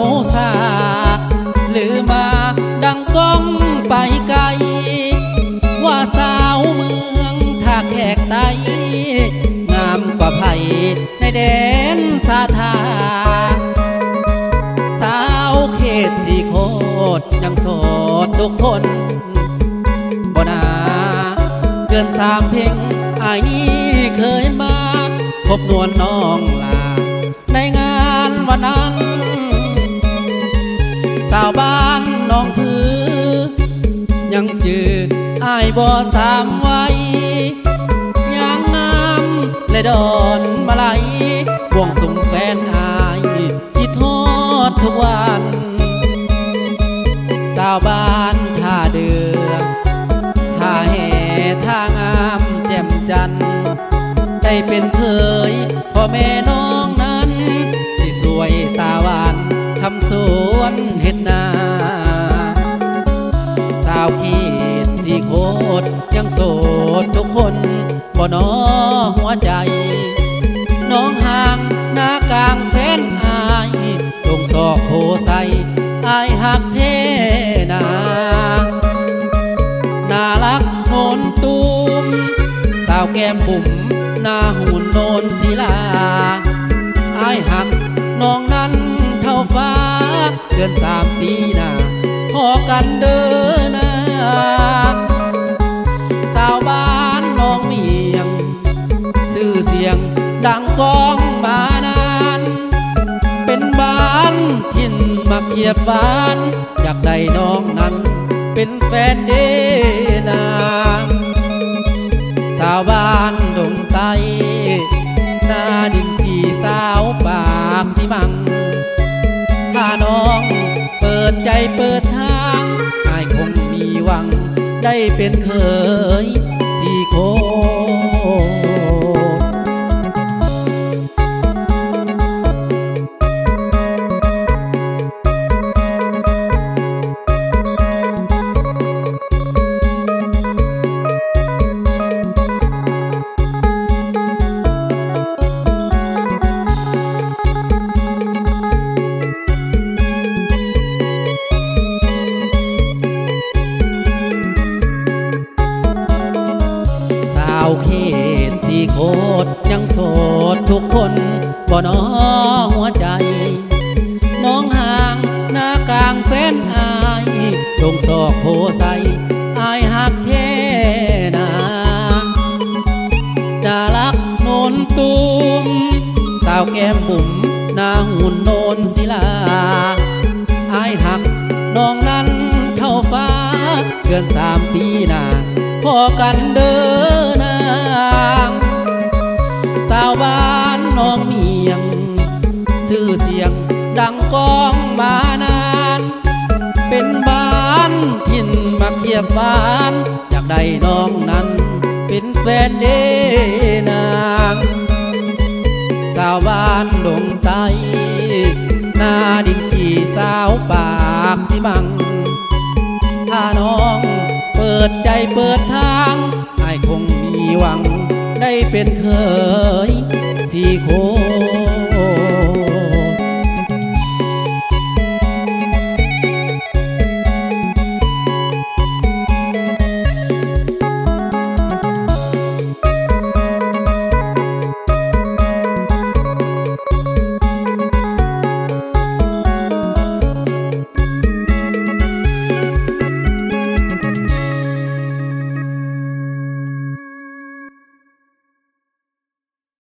เขาสาหรือมาดังก้องไปไกล ว่าสาวเมืองท่าแขกไตงามกว่าไผ่ในแดนสาธาสาวเขตสีโคตรยังโสดทุกคนบ่นาเดือนสามเพ่งอายนี้เคยมาพบนวลน้องลา บ่สามไว้ยางงามและดอนมาไหลวงสุมแฟนอายคิดทอดทุกวัน สาวบ้านท่าเดือท่าแห่ท่างามแจ่มจัน ได้เป็นเคยพ่อแม่น้องนั้นสิสวยตาหวานทำสวนเห็ดนา สาวเขตสี โคตรยังโสดทุกคนบ่นอหัวใจ น้องห่างหน้ากลางแฟนอายตรงศอกโพใสอายหักเทนาน่ารักโนนตูมสาวแก้มบุ๋มหน้าหุ่นโนนศิลาอายหักน้องนั้นเท่าฟ้า เดือนสามปีหน้าพอกันเดิน ชื่อเสียง ดังกองมานาน เป็นบ้านทินมาเกียบบ้าน อยากได้น้องนั้น เป็นแฟนเดนางสาวบ้านดงไตหน้าดินที่สาวปากสิมัง ถ้าน้องเปิดใจเปิดทางอายคงมีหวัง ได้เป็นเคยสีโคส บ่นอหัวใจ น้องห่างหน้ากลางแฟนอายตรงศอกโพใสอายหักเทนาดาลักโนนตุมสาวแก้มบุ๋มหน้าหุ่นโนนศิลาอายหักน้องนั้นเท่าฟ้า เดือนสามปีหน้าพอกันเดิน อเสียงดังกองมานาน เป็นบ้านทินมาเกียบบ้านอยากได้น้องนั้น เป็นแฟนเดนางสาวบ้านดงไตนาดินที่สาวปากสิบัง ถ้าน้องเปิดใจเปิดทางไอ้คงมีหวังได้เป็นเคยสี่คน